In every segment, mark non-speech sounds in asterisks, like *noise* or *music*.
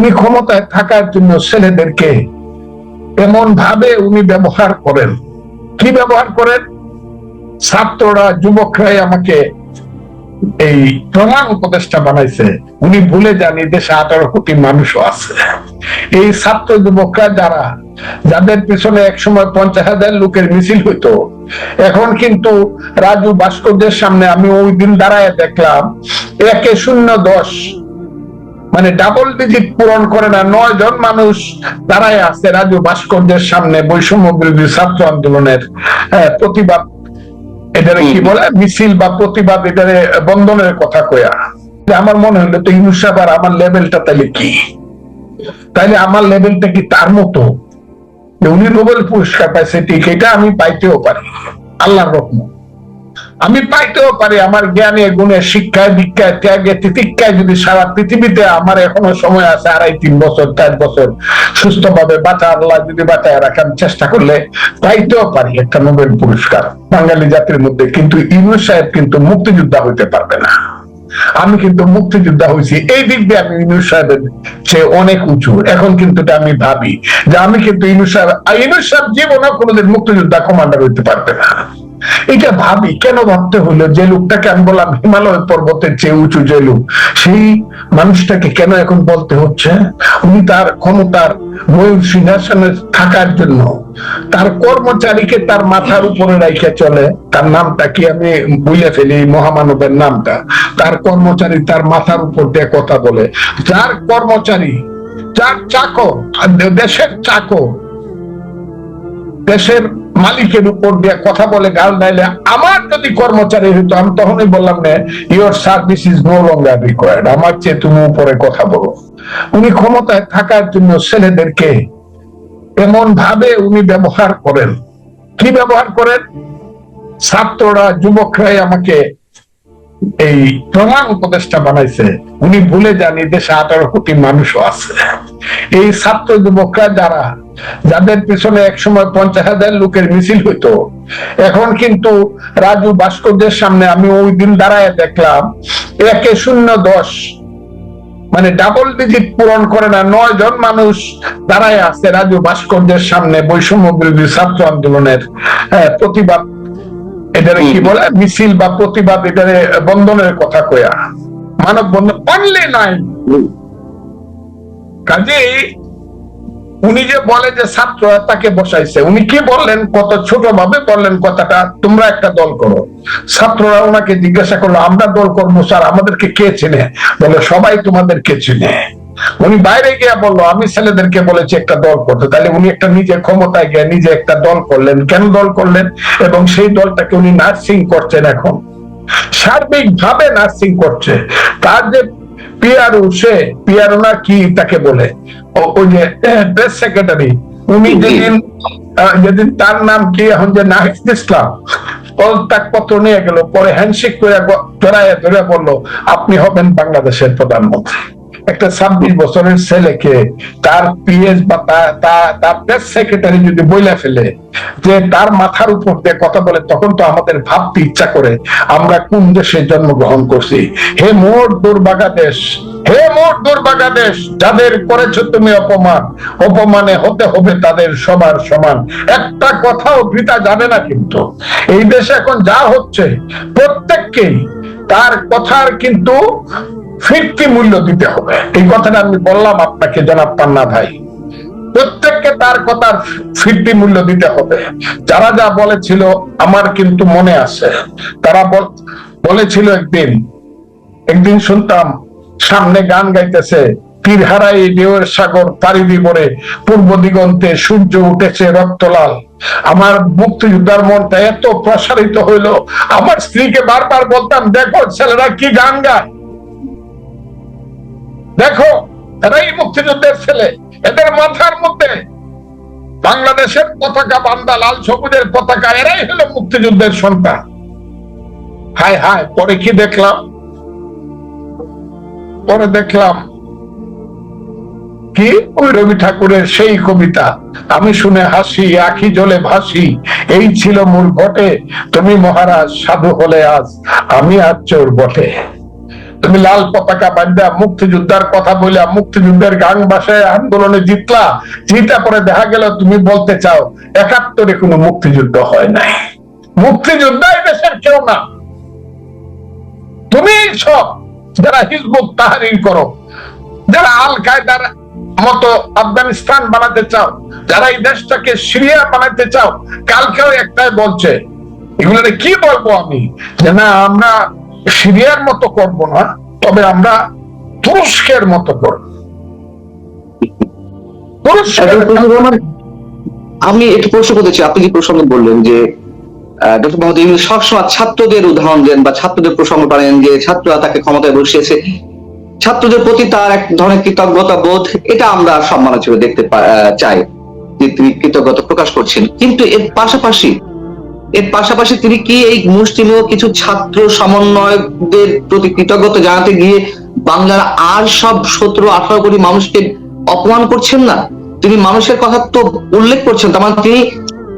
উনি ক্ষমতায় থাকার জন্য ছেলেদেরকে এমন ভাবে উনি ব্যবহার করেন। কি ব্যবহার করেন? ছাত্ররা, যুবকরাই আমাকে এই প্রধান উপদেষ্টা বানাইছে। উনি ভুলে এই দেশে আঠারো কোটি মানুষও আছে। এই ছাত্র যুবকরা যারা, যাদের পিছনে এক সময় পঞ্চাশ হাজার লোকের মিছিল হইতো, এখন কিন্তু রাজু ভাস্করদের সামনে আমি ওই দিন দাঁড়ায় দেখলাম, একে শূন্য দশ মানে ডাবল ডিজিট পূরণ করে না নয় জন মানুষ দাঁড়ায় আছে রাজু ভাস্করদের সামনে বৈষম্য বিরোধী ছাত্র আন্দোলনের প্রতিবাদ। এটারে কি বলে? মিছিল বা প্রতিবাদ এটারে বন্ধনের কথা কয়া। আমার মনে হলো তো ইউনুসাব আর আমার লেভেলটা তাহলে কি? তাইলে আমার লেভেলটা কি তার মতো? উনি নোবেল পুরস্কার পাইছে ঠিক এটা আমি পাইতেও পারি। আল্লাহর রকম আমি পাইতেও পারি, আমার জ্ঞানে, গুণে, শিক্ষায় দীক্ষায় ত্যাগে, তিতিক্ষায় যদি সারা পৃথিবীতে আমার এখনও সময় আছে আড়াই, তিন বছর, চার বছর সুস্থভাবে বাঁচা, আল্লাহ যদি বাঁচায় রাখার চেষ্টা করলে পাইতেও পারি একটা নোবেল পুরস্কার। বাঙালি জাতির মধ্যে কিন্তু ইউনুস সাহেব কিন্তু মুক্তিযোদ্ধা হইতে পারবে না। আমি কিন্তু মুক্তিযোদ্ধা হয়েছি এই দিক দিয়ে আমি ইউনুস সাহেবের চেয়ে অনেক উঁচু। এখন কিন্তু আমি ভাবি যে আমি কিন্তু ইউনুস সাহেব ইউনুস সাহেব জীবনে কোনোদিন মুক্তিযোদ্ধা কমান্ডার হইতে পারবে না। এটা ভাবি, কেন ভাবতে হলো? যে লোকটাকে আমি বললাম, হিমালয় পর্বতের চেয়ে উঁচু যে লোক, সেই মানুষটাকে কেন এখন বলতে হচ্ছে? উনি তার ক্ষমতার ময়ূর সিংহাসনে থাকার জন্য তার কর্মচারীকে তার মাথার উপরে রাইখে চলে। তার নামটা কি আমি বুঝে ফেলি মহামানবের নামটা। তার কর্মচারী তার মাথার উপর দিয়ে কথা বলে। যার কর্মচারী, যার চাকর দেশের চাকর, দেশের মালিকের উপর দিয়ে কথা বলে, গাল নাইলে আমার যদি কর্মচারী হইতো, আমি তখনই বললাম, না your service is no longer required আমার চেয়ে তুমি উপরে কথা বলো। উনি ক্ষমতায় থাকার জন্য ছেলেদেরকে এমন ভাবে উনি ব্যবহার করেন। কি ব্যবহার করেন? ছাত্ররা, যুবকরাই আমাকে এই প্রধান উপদেষ্টা বানাইছে। উনি ভুলে যান দেশে আঠারো কোটি মানুষও আছে। এই ছাত্র যুবকরা যারা, যাদের পিছনে এক সময় পঞ্চাশ হাজার লোকের মিছিল হইতো, এখন কিন্তু রাজু ভাস্করদের সামনে আমি ওই দিন দাঁড়ায় দেখলাম, একে শূন্য দশ মানে ডাবল ডিজিট পূরণ করে না, নয় জন মানুষ দাঁড়ায় আছে রাজু ভাস্করদের সামনে বৈষম্য বিরোধী ছাত্র আন্দোলনের প্রতিবাদ এটারে কি বলে? মিছিল বা প্রতিবাদ এটারে বন্ধনের কথা কয়া। মানব বন্ধন অনলি নাই। কাজেই উনি যে বলে যে ছাত্র তাকে বসাইছে। উনি কি বললেন? কত ছোট ভাবে বললেন কথাটা তোমরা একটা দল করো। ছাত্ররা ওনাকে জিজ্ঞাসা করল আমরা দল করব স্যার আমাদেরকে কে চিনে? বলে সবাই তোমাদেরকে চিনে। উনি বাইরে গিয়ে বলল আমি ছেলেদেরকে বলেছি একটা দল করতে। তাহলে উনি একটা নিজে ক্ষমতায় গিয়ে নিজে একটা দল করলেন। কেন দল করলেন? এবং সেই দলটাকে উনি নার্সিং করছেন এখন। সার্বিক ভাবে নার্সিং করছে। তার যে পিয়ারু সে পিয়ারু না কি তাকে বলে? ওই যে *clears throat* প্রেস সেক্রেটারি উনি যেদিন যেদিন তার নাম কি এখন যে নাহিদ ইসলাম পত্র নিয়ে গেল পরে হ্যান্ডশেক করে জড়াইয়া ধরে বলল আপনি হবেন বাংলাদেশের প্রধানমন্ত্রী। একটা ছাব্বিশ বছরের ছেলেকে তার পিএস বা তার প্রেস সেক্রেটারি যদি বইলা ফেলে যে তার মাথার উপর দিয়ে কথা বলে, তখন তো আমাদের ভাবতে ইচ্ছা করে আমরা কোন দেশে জন্মগ্রহণ করছি। হে মোর দুর্ভাগা দেশ, হে মোর দুর্ভাগা দেশ, যাদের করেছ তুমি অপমান, অপমানে হতে হবে তাদের সবার সমান। একটা কথাও বৃথা যাবে না কিন্তু। এই দেশে এখন যা হচ্ছে, প্রত্যেককেই তার কথার কিন্তু ফিরতি মূল্য দিতে হবে। এই কথাটা আমি বললাম আপনাকে, জনাব পান্না ভাই। প্রত্যেককে তার কথার ফিরতি মূল্য দিতে হবে। যারা যা বলেছিল, আমার কিন্তু মনে আছে। তারা বলেছিল একদিন একদিন শুনতাম, সামনে গান গাইতেছে তীর হারাই ঢেউয়ের সাগর পাড়ি দিবরে পূর্ব দিগন্তে সূর্য উঠেছে রক্তলাল। আমার মুক্তিযোদ্ধার মনটা এত প্রসারিত হইল, আমার স্ত্রীকে বারবার বলতাম, দেখো ছেলেরা কি গান গায়। দেখো, এরাই মুক্তিযুদ্ধের ছেলে। এদের মাথার মধ্যে বাংলাদেশের পতাকা, বান্দা, লাল সবুজের পতাকা, এরাই হলো মুক্তিযুদ্ধের সন্তান। হায় হায়, পরে কি দেখলাম? পরে দেখলাম কি? ওই রবি ঠাকুরের সেই কবিতা। আমি শুনে হাসি, আখি জলে ভাসি, এই ছিল মূল ঘটে। তুমি মহারাজ, সাধু হলে আজ, আমি আর চোর বটে। তুমি লাল পতাকা বান্ধা মুক্তিযোদ্ধার কথা বলে মুক্তিযুদ্ধের গান বাসায় আন্দোলনে জিতলা, জিতা পরে দেখা গেল তুমি বলতে চাও, একাত্তরে কোনো মুক্তিযুদ্ধ হয় নাই। মুক্তিযোদ্ধা এই দেশের কেউ না। তুমি সব যারা হিজবুত তাহারির করো, যারা আল কায়দার মতো আফগানিস্তান বানাতে চাও, যারা এই দেশটাকে সিরিয়া বানাতে চাও, কালকেও একটাই বলছে এগুলো কি বলব আমি? যে না, আমরা সিরিয়ার মতো করব না তবে আমরা তুরস্কের মতো করব। রহমান, আমি একটু প্রশ্ন করতে চাই। আপনি যে প্রসঙ্গ বললেন যে ডক্টর মোহাম্মদ ইউনুস সবসময় ছাত্রদের উদাহরণ দেন বা ছাত্রদের প্রসঙ্গ টানেন যে ছাত্ররা তাকে ক্ষমতায় বসিয়েছে। ছাত্রদের প্রতি তার এক ধরনের কৃতজ্ঞতা বোধ এটা আমরা সম্মান হিসেবে দেখতে চাই যে তিনি কৃতজ্ঞতা প্রকাশ করছেন। কিন্তু এর পাশাপাশি এর পাশাপাশি তিনি কি এই মুসলিমীয় কিছু ছাত্র সমন্বয়কদের প্রতি কৃতজ্ঞতা জানাতে গিয়ে বাংলার আর সব সতেরো, আঠারো কোটি মানুষকে অপমান করছেন না? তিনি মানুষের কথা তো উল্লেখ করছেন, তার মানে তিনি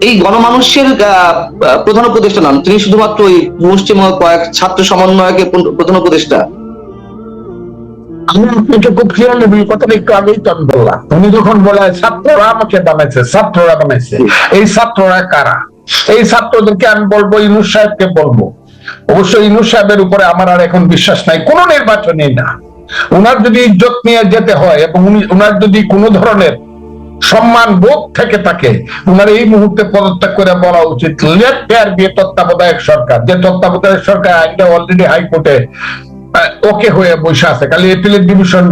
এই গণমানুষের প্রধান উপদেষ্টা নন, তিনি শুধুমাত্র ওই মুসলিম কয়েক ছাত্র সমন্বয়কে প্রধান উপদেষ্টা। আমি আপনাকে খুব ক্লিয়ারলি বলি কথাটা একটু আগেই তো আমি বললাম। উনি যখন বলে ছাত্ররা আমাকে বানাইছে, ছাত্ররা বানাইছে, এই ছাত্ররা কারা? এই ছাত্রদেরকে আমি বলব, ইনুস সাহেবকে বলব। অবশ্যই ইনুস সাহেবের উপরে আমার আর এখন বিশ্বাস নাই, কোন নির্বাচনে না। উনার যদি ইজ্জত নিয়ে যেতে হয় এবং উনার যদি কোনো ধরনের সম্মান বোধ থেকে থাকে, উনার এই মুহূর্তে পদত্যাগ করে বলা উচিত বিয়ে তত্ত্বাবধায়ক সরকার। যে তত্ত্বাবধায়ক সরকার আইনটা অলরেডি হাইকোর্টে ওকে হয়ে বসে আছে। খালি এপিলেট ডিভিশন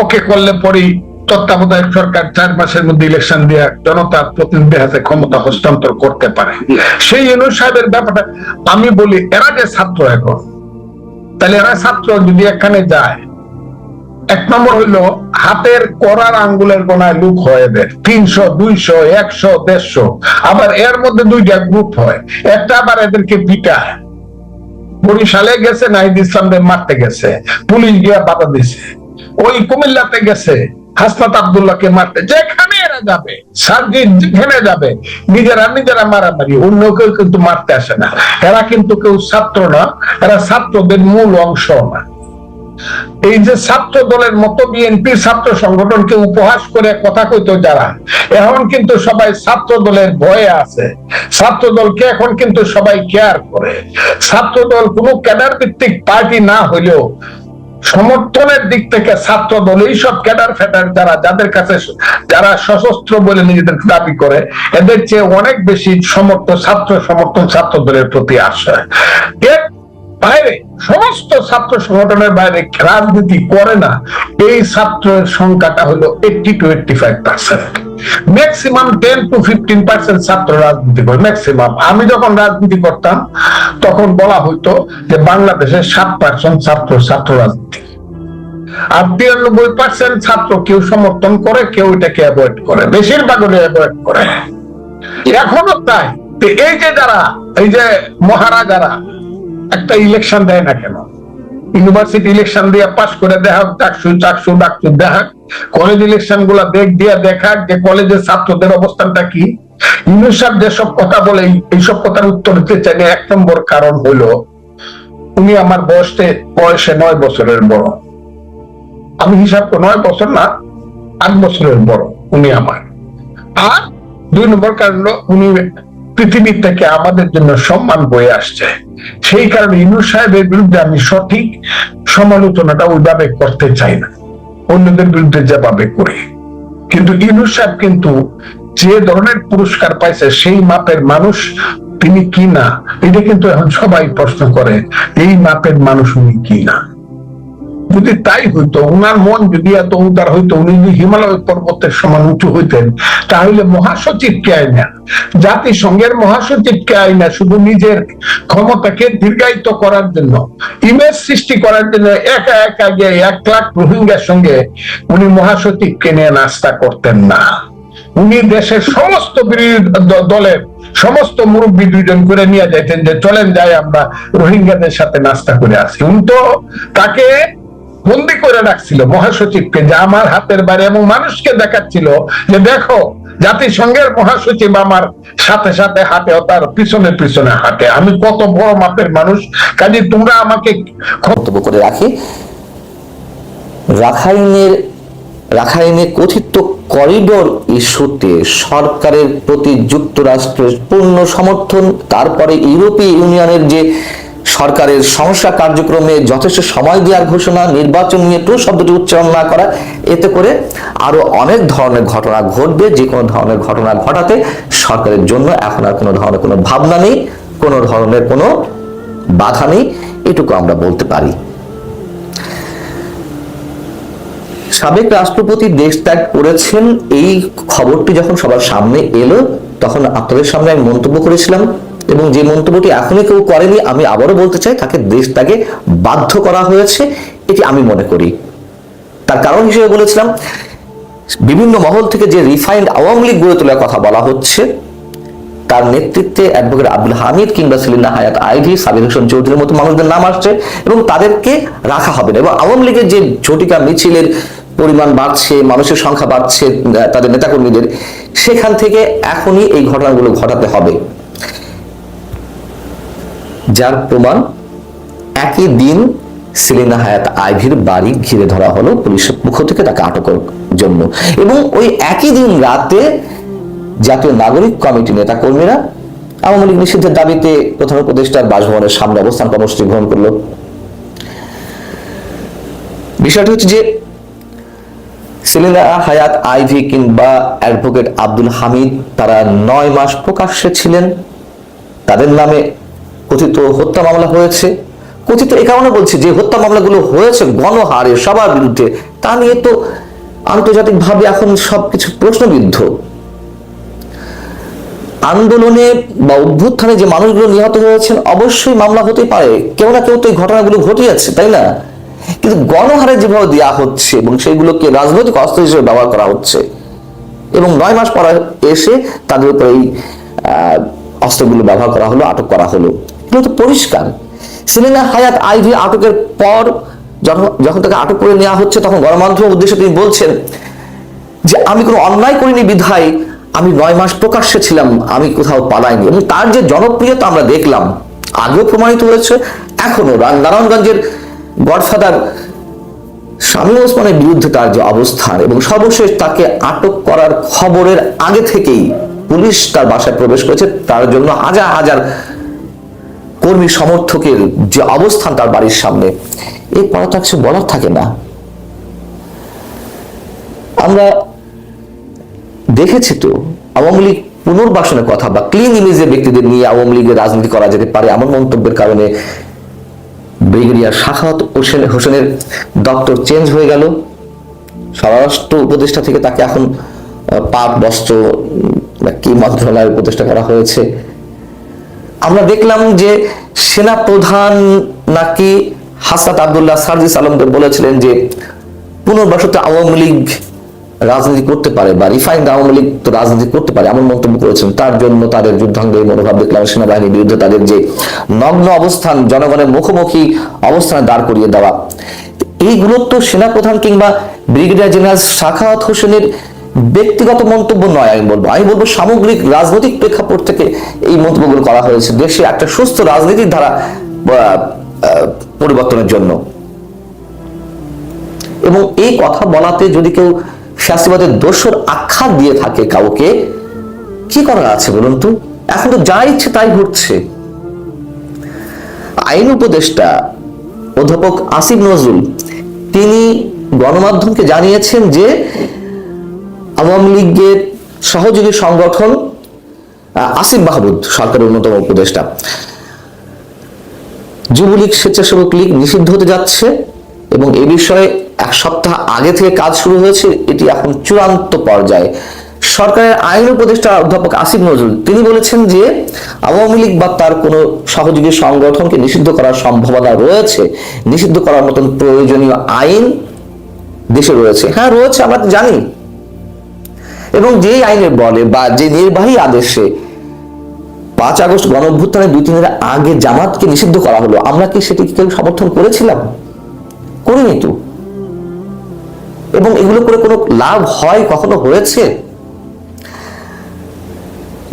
ওকে করলে পরেই তত্ত্বাবধায়ক সরকার চার মাসের মধ্যে ইলেকশন দিয়ে জনতার প্রতিনিধি হাতে ক্ষমতা হস্তান্তর করতে পারে। সেই ইউনুস সাহেবের ব্যাপারটা আমি বলি, এরা যে ছাত্র এখন, তাহলে এরা ছাত্র যদি এখানে যায়, এক নম্বর হইল হাতের করার আঙ্গুলের কোনায় লুক হয়ে দেয় তিনশো, দুইশো, একশো, দেড়শো, আবার এর মধ্যে দুইটা গ্রুপ হয়। একটা আবার এদেরকে পিটায় বরিশালে গেছে, নাহিদ ইসলামদের মারতে গেছে, পুলিশ গিয়া বাধা দিছে, ওই কুমিল্লাতে গেছে হাসনাত আবদুল্লাহকে মারতে। যেখানে এরা যাবে সার্জিৎ যেখানে যাবে, নিজেরা নিজেরা মারামারি। অন্য কেউ কিন্তু মারতে আসে না। এরা কিন্তু কেউ ছাত্র না, এরা ছাত্রদের মূল অংশ না। এই যে ছাত্র দলের মতো বিএনপির ছাত্র সংগঠনকে উপহাস করে কথা কইতো যারা, এখন কিন্তু সবাই ছাত্র দলের ভয়ে আছে। ছাত্র দলকে এখন কিন্তু সবাই কেয়ার করে। ছাত্র দল কোনো ক্যাডার ভিত্তিক পার্টি না হইলেও সমর্থনের দিক থেকে ছাত্র দল এইসব ক্যাডার ফেডার যারা, যাদের কাছে যারা সশস্ত্র বলে নিজেদের দাবি করে, এদের চেয়ে অনেক বেশি সমর্থন ছাত্র সমর্থন ছাত্র দলের প্রতি আসে বাইরে সমস্ত ছাত্র সংগঠনের বাইরে রাজনীতি করে না, এই ছাত্রের সংখ্যাটা হলো eighty to eighty five percent maximum ten to fifteen percent ছাত্র রাজনীতি করে ম্যাক্সিমাম আমি যখন রাজনীতি করতাম, তখন বলা হইতো যে বাংলাদেশে সাত পার্সেন্ট ছাত্র ছাত্র রাজনীতি। আর তিরানব্বই পার্সেন্ট ছাত্র কেউ সমর্থন করে, কেউ এটাকে অ্যাভয়েড করে। বেশিরভাগ অ্যাভয়েড করে। এখনও তাই। এই যে যারা, এই যে মহারাজারা একটা ইলেকশন দেয় না কেন? ইউনিভার্সিটি ইলেকশন দিয়ে পাস করে দেখা চাকসু চাকসু ডাকসু দেখা কলেজ ইলেকশনগুলা দেখ, দিয়ে দেখাক যে কলেজের ছাত্রদের অবস্থানটা কি। ইউনিসার যেসব কথা বলে, এইসব কথার উত্তর দিতে চাই এক নম্বর কারণ হলো, উনি আমার বয়সে বয়সে নয় বছরের বড়। আমি হিসাব নয় বছর না, আট বছরের বড় উনি আমার। আর দুই নম্বর কারণ উনি পৃথিবীর থেকে আমাদের জন্য সম্মান বয়ে আসছে। সেই কারণে ইনু সাহেবের বিরুদ্ধে আমি সঠিক সমালোচনাটা ওইভাবে করতে চাই না। অন্যদের বিরুদ্ধে যেভাবে করি। কিন্তু ইনু সাহেব কিন্তু যে ধরনের পুরস্কার পাইছে, সেই মাপের মানুষ তিনি কি না? এটা কিন্তু এখন সবাই প্রশ্ন করে, এই মাপের মানুষ উনি কি না? যদি তাই হইতো, উনার মন যদি এত উদার হইতো, উনি যদি হিমালয় পর্বতের সমান উঁচু হইতেন, তাহলে মহাসচিবকে আইনা জাতিসংঘের মহাসচিবকে আইনা শুধু নিজের ক্ষমতাকে দীর্ঘায়িত করার জন্য, ইমেজ সৃষ্টি করার জন্য একা একা গিয়ে এক লাখ রোহিঙ্গার সঙ্গে উনি মহাসচিবকে নিয়ে নাস্তা করতেন না। উনি দেশের সমস্ত বিরোধী দলের সমস্ত মুরব্বী দুইজন করে নিয়ে যাইতেন যে, চলেন যাই আমরা রোহিঙ্গাদের সাথে নাস্তা করে আসি। উনি তো তাকে বন্দি করে রাখছিল মহাসচিবকে, যে আমার হাতের বাইরে এবং মানুষকে দেখাচ্ছিল যে দেখো, জাতিসংঘের মহাসচিব আমার সাথে সাথে হাঁটে তার পিছনে পিছনে হাঁটে। আমি কত বড় মাপের মানুষ, কাজে তোমরা আমাকে বক্তব্য করে রাখি। রাখাইনের, রাখাইনে কথিত করিডোর ইস্যুতে সরকারের প্রতি যুক্তরাষ্ট্রের পূর্ণ সমর্থন, তারপরে ইউরোপীয় ইউনিয়নের যে সরকারের সংস্কার কার্যক্রমে যথেষ্ট সময় দেওয়ার ঘোষণা, নির্বাচন নিয়ে টু শব্দটি উচ্চারণ না করা এতে করে আরও অনেক ধরনের ঘটনা ঘটবে, যে কোনো ধরনের ঘটনা ঘটাতে সরকারের জন্য এখন আর কোনো ধরনের কোনো ভাবনা নেই, কোনো ধরনের কোনো বাধা নেই, এটুকু আমরা বলতে পারি। সাবেক রাষ্ট্রপতি দেশ ত্যাগ করেছেন, এই খবরটি যখন সবার সামনে এলো, তখন আপনাদের সামনে আমি মন্তব্য করেছিলাম এবং যে মন্তব্যটি এখনই কেউ করেনি, আমি আবারও বলতে চাই, তাকে দেশ ত্যাগে বাধ্য করা হয়েছে, এটি আমি মনে করি। তার কারণ হিসেবে বলেছিলাম, বিভিন্ন মহল থেকে যে রিফাইন্ড আওয়ামী লীগ গড়ে তোলার কথা বলা হচ্ছে, তার নেতৃত্বে অ্যাডভোকেট আব্দুল হামিদ কিংবা সেলিনা হায়াত আইভি, সাবির হোসেন চৌধুরীর মতো মানুষদের নাম আসছে, এবং তাদেরকে রাখা হবে না। এবং আওয়ামী লীগের যে ঝটিকা মিছিলের পরিমাণ বাড়ছে, মানুষের সংখ্যা বাড়ছে তাদের নেতাকর্মীদের, সেখান থেকে এখনই এই ঘটনাগুলো ঘটাতে হবে। যার প্রমাণ একই দিন সেলিনা হায়াত আইভির বাড়ি ঘিরে ধরা হলো পুলিশের পক্ষ থেকে তাকে আটকের জন্য। এবং ওই একই দিন রাতে জাতীয় নাগরিক কমিটি নেতা কর্মীরা আওয়ামী লীগ নিষিদ্ধের দাবিতে প্রধান উপদেষ্টার বাসভবনের সামনে অবস্থান কর্মসূচি গ্রহণ করল। বিষয়টি হচ্ছে যে সেলিনা হায়াত আইভি কিংবা অ্যাডভোকেট আব্দুল হামিদ তারা নয় মাস প্রকাশ্যে ছিলেন। তাদের নামে কথিত হত্যা মামলা হয়েছে। কথিত এ কারণে বলছি, যে হত্যা মামলাগুলো হয়েছে, গণহারে, সবার বিরুদ্ধে, তা নিয়ে তো আন্তর্জাতিকভাবে এখন সবকিছু প্রশ্নবিদ্ধ। আন্দোলনে বা অভ্যুত্থানে যে মানুষগুলো নিহত হয়েছেন, অবশ্যই মামলা হতেই পারে। কেউ না কেউ তো এই ঘটনাগুলো ঘটিয়েছে তাই না? কিন্তু গণহারে যেভাবে দেওয়া হচ্ছে এবং সেগুলোকে রাজনৈতিক অস্ত্র হিসেবে ব্যবহার করা হচ্ছে, এবং নয় মাস পর এসে তাদের উপর এই অস্ত্রগুলো ব্যবহার করা হলো, আটক করা হলো। এগুলো তো পরিষ্কার। সেলিনা হায়াত আইভি আটকের পর যখন যখন তাকে আটক করে নেওয়া হচ্ছে, তখন গণমাধ্যমের উদ্দেশ্যে তিনি বলছেন যে, আমি কোনো অন্যায় করিনি বিধায়, আমি নয় মাস প্রকাশ্যে ছিলাম, আমি কোথাও পালাইনি। এবং তার যে জনপ্রিয়তা আমরা দেখলাম, আগেও প্রমাণিত হয়েছে এখনও নারায়ণগঞ্জের গডফাদার স্বামী ওসমানের বিরুদ্ধে তার যে অবস্থান এবং সর্বশেষ তাকে আটক করার খবরের আগে থেকেই পুলিশ তার বাসায় প্রবেশ করেছে। তার জন্য হাজার হাজার কর্মী সমর্থকের যে অবস্থান তার বাড়ির সামনে এই কিছু বলার থাকে না। আমরা দেখেছি তো, আওয়ামী লীগ পুনর্বাসনের কথা বা ক্লিন ইমেজের ব্যক্তিদের নিয়ে আওয়ামী লীগের রাজনীতি করা যেতে পারে এমন মন্তব্যের কারণে ব্রিগেডিয়ার শাখাত হোসেন হোসেনের দপ্তর চেঞ্জ হয়ে গেল। স্বরাষ্ট্র উপদেষ্টা থেকে তাকে এখন পাক বস্ত্র কি মন্ত্রণালয়ের উপদেষ্টা করা হয়েছে। আমরা দেখলাম যে সেনা প্রধান নাকি হাসাত আবদুল্লাহ সার্জিস আলমকে বলেছিলেন যে পুনর্বাসতে আওয়ামী লীগ রাজনীতি করতে পারে বা রিফাইন্ড আওয়ামী লীগ তো রাজনীতি করতে পারে এমন মন্তব্য করেছেন। তার জন্য তাদের যুদ্ধাঙ্গের মনোভাব দেখলাম সেনাবাহিনীর বিরুদ্ধে তাদের যে নগ্ন অবস্থান, জনগণের মুখোমুখি অবস্থানে দাঁড় করিয়ে দেওয়া। এইগুলো তো সেনাপ্রধান কিংবা ব্রিগেডিয়ার জেনারেল সাখাওয়াত হোসেনের ব্যক্তিগত মন্তব্য নয়, আমি বলব। আমি বলব সামগ্রিক রাজনৈতিক প্রেক্ষাপট থেকে এই মন্তব্যগুলো করা হয়েছে। দেশে একটা সুস্থ রাজনীতির ধারা পরিবর্তনের জন্য। এবং এই কথা বলাতে যদি কেউ শাস্তিবাদের দোষর আখ্যা দিয়ে থাকে কাউকে, কি করার আছে বলুন তো? এখন তো যা ইচ্ছে তাই ঘটছে। আইন উপদেষ্টা অধ্যাপক আসিফ নজরুল, তিনি গণমাধ্যমকে জানিয়েছেন যে আওয়ামী লীগের সহযোগী সংগঠন আসিফ মাহমুদ সরকারের অন্যতম উপদেষ্টা। যুবলীগ স্বেচ্ছাসেবক লীগ নিষিদ্ধ হতে যাচ্ছে এবং এ বিষয়ে এক সপ্তাহ আগে থেকে কাজ শুরু হয়েছে। এটি এখন চূড়ান্ত পর্যায়ে। সরকারের আইন উপদেষ্টা অধ্যাপক আসিফ নজরুল, তিনি বলেছেন যে আওয়ামী লীগ বা তার কোনো সহযোগী সংগঠনকে নিষিদ্ধ করার সম্ভাবনা রয়েছে। নিষিদ্ধ করার মতন প্রয়োজনীয় আইন দেশে রয়েছে। হ্যাঁ রয়েছে, আমরা জানি। এবং যে আইনের বলে বা যে নির্বাহী আদেশে পাঁচ আগস্ট গণ অভ্যুত্থানের দুই তিন আগে জামাতকে নিষিদ্ধ করা হলো, আমরা কি সেটিকে কেউ সমর্থন করেছিলাম? করিনি তো। এবং এগুলো করে কোনো লাভ হয়, কখনো হয়েছে?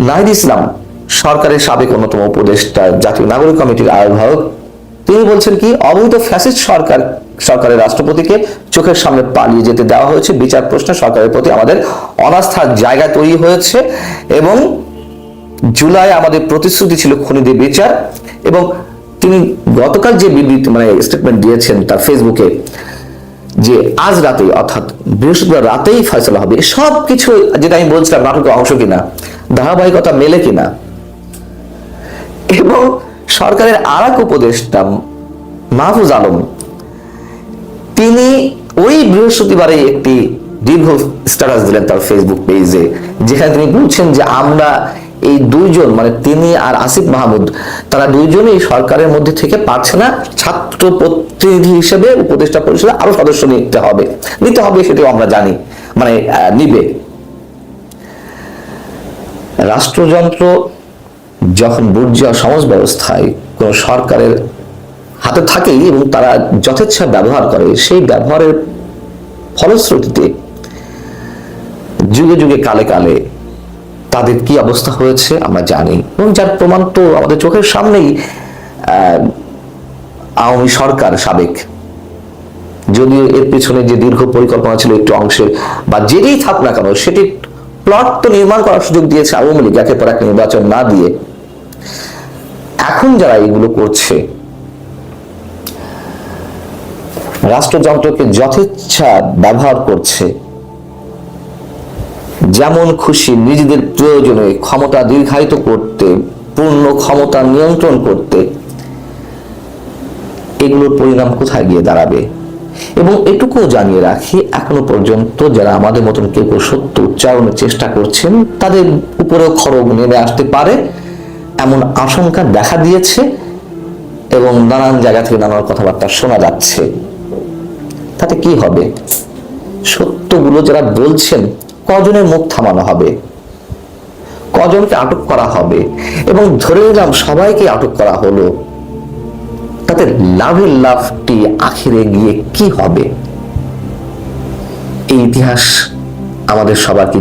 নাহিদ ইসলাম, সরকারের সাবেক অন্যতম উপদেষ্টা, জাতীয় নাগরিক কমিটির আহ্বায়ক তিনি বলছেন কি, অবৈধ ফ্যাসিস্ট সরকার, সরকারের রাষ্ট্রপতিকে চোখের সামনে পালিয়ে যেতে দেওয়া হয়েছে। বিচার প্রশ্নে সরকারের প্রতি আমাদের অনাস্থার জায়গা তৈরি হয়েছে এবং জুলাই আমাদের প্রতিশ্রুতি ছিল খুনিদের বিচার এবং তিনি গতকাল যে বিবৃতি মানে স্টেটমেন্ট দিয়েছেন তার ফেসবুকে যে আজ রাতেই, অর্থাৎ বৃহস্পতিবার রাতেই ফয়সলা হবে, সব কিছু যেটা আমি বলছিলাম নাটকের অংশ কিনা, ধারাবাহিকতা মেলে কিনা, এবং সরকারের আর এক উপদেষ্টা মাহফুজ আলম, তিনি ওই বৃহস্পতিবারে একটি দীর্ঘ স্ট্যাটাস দিলেন তার ফেসবুক পেজে যেখানে তিনি বলছেন যে আমরা এই দুইজন মানে তিনি আর আসিফ মাহমুদ, তারা দুইজনই সরকারের মধ্যে থেকে পারছে না ছাত্র প্রতিনিধি হিসেবে উপদেষ্টা পরিষদে আরও সদস্য নিতে হবে। নিতে হবে সেটাও আমরা জানি মানে নিবে। রাষ্ট্রযন্ত্র যখন বুর্জা সমাজ ব্যবস্থায় কোন সরকারের হাতে থাকে এবং তারা যথেচ্ছা ব্যবহার করে, সেই ব্যবহারের ফলশ্রুতিতে যুগে যুগে, কালে কালে তাদের কি অবস্থা হয়েছে আমরা জানি। এবং যার প্রমাণ তো আমাদের চোখের সামনেই আওয়ামী সরকার সাবেক। যদিও এর পেছনে যে দীর্ঘ পরিকল্পনা ছিল একটু অংশে বা যেটাই থাক না কেন সেটি প্লট তো নির্মাণ করার সুযোগ দিয়েছে আওয়ামী লীগ, একের পর এক নির্বাচন না দিয়ে। এখন যারা এগুলো করছে, রাষ্ট্রযন্ত্রকে যথেচ্ছা ব্যবহার করছে, যেমন খুশি নিজেদের প্রয়োজনে ক্ষমতা দীর্ঘায়িত করতে, পূর্ণ ক্ষমতা নিয়ন্ত্রণ করতে, এগুলোর পরিণাম কোথায় গিয়ে দাঁড়াবে? এবং এটুকুও জানিয়ে রাখি, এখনও পর্যন্ত যারা আমাদের মতন কেউ সত্য উচ্চারণের চেষ্টা করছেন, তাদের উপরেও খড়গ নেমে আসতে পারে। এমন আশঙ্কা দেখা দিয়েছে এবং নানান জায়গা থেকে নানান কথাবার্তা শোনা যাচ্ছে। তাতে কি হবে? সত্যগুলো যারা বলছেন, কজনের মুখ থামানো হবে? কজনকে আটক করা হবে? এবং ধরে নিলাম, সবাইকে আটক করা হলো। তাতে লাভের লাভটি আখিরে গিয়ে কি হবে? এই ইতিহাস আমাদের সবার কি